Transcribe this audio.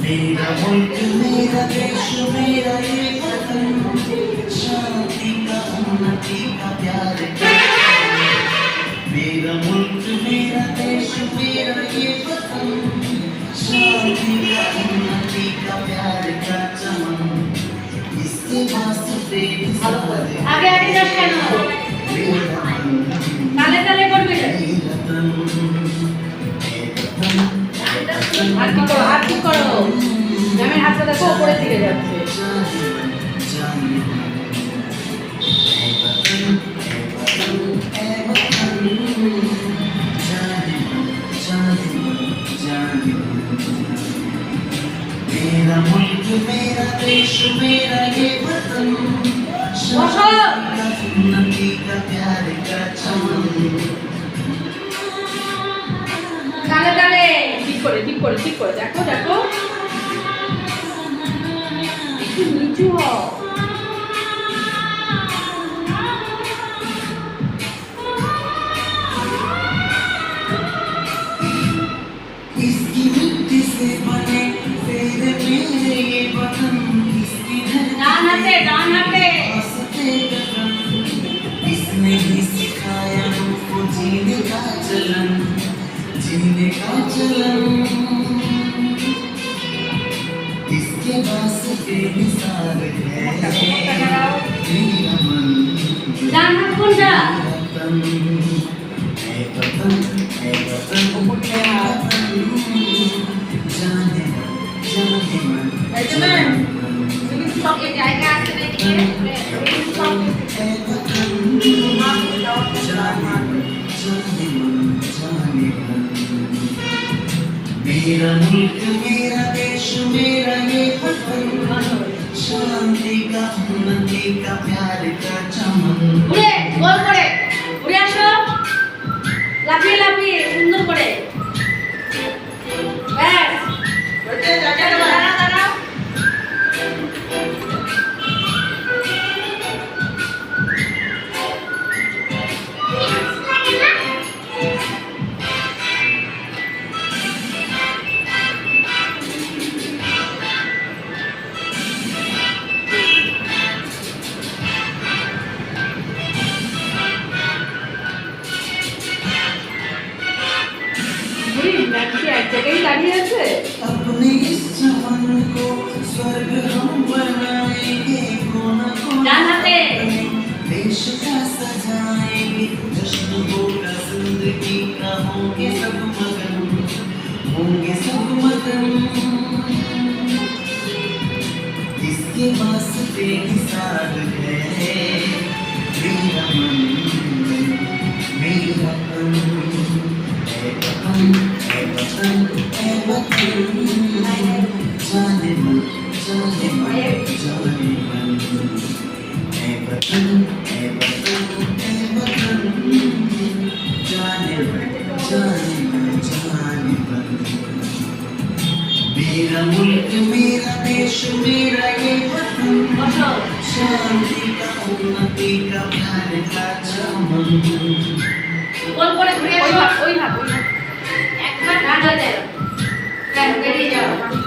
Mira muito, mira, deixa mira e Chantica uma tica de alegria muito, mira, deixa mira e Chantica uma tica de alegria Isso vai sofrer, isso vai sofrer Agora, deixa eu উপরের দিকে যাচ্ছে मेरा मुल्क मेरा देश मेरा ये वतन বসো। उन्नति का प्यार का चमन তালে তালে ঠিক করে ঠিক করে ঠিক করে দেখো দেখো इसने ही। सिखाया हमको जीने का चलन जीने का चलन ডান হাত কোনটা জানে জানে मेरा मुल्क मेरा देश मेरा ये वतन शांति का उन्नति का प्यार का चमन ঘুরে ঘুরি নাকি এক জায়গায় দাঁড়িয়ে আছে अपने इस चमन को स्वर्ग हम बनाएंगे कोना कोना ডান हाथे। देश का सजाएंगे जश्न होगा जिंदगी का होंगे सब मगन होंगे सब मगन इसके वास्ते निसार है मेरा मुल्क मेरा देश मेरा ये वतन বসো शांति का उन्नति का प्यार का चमन গোল করে ঘুরে আসো ওই ভাব ওই ভাব একবার ডান হাতে কেন বেরিয়ে যাও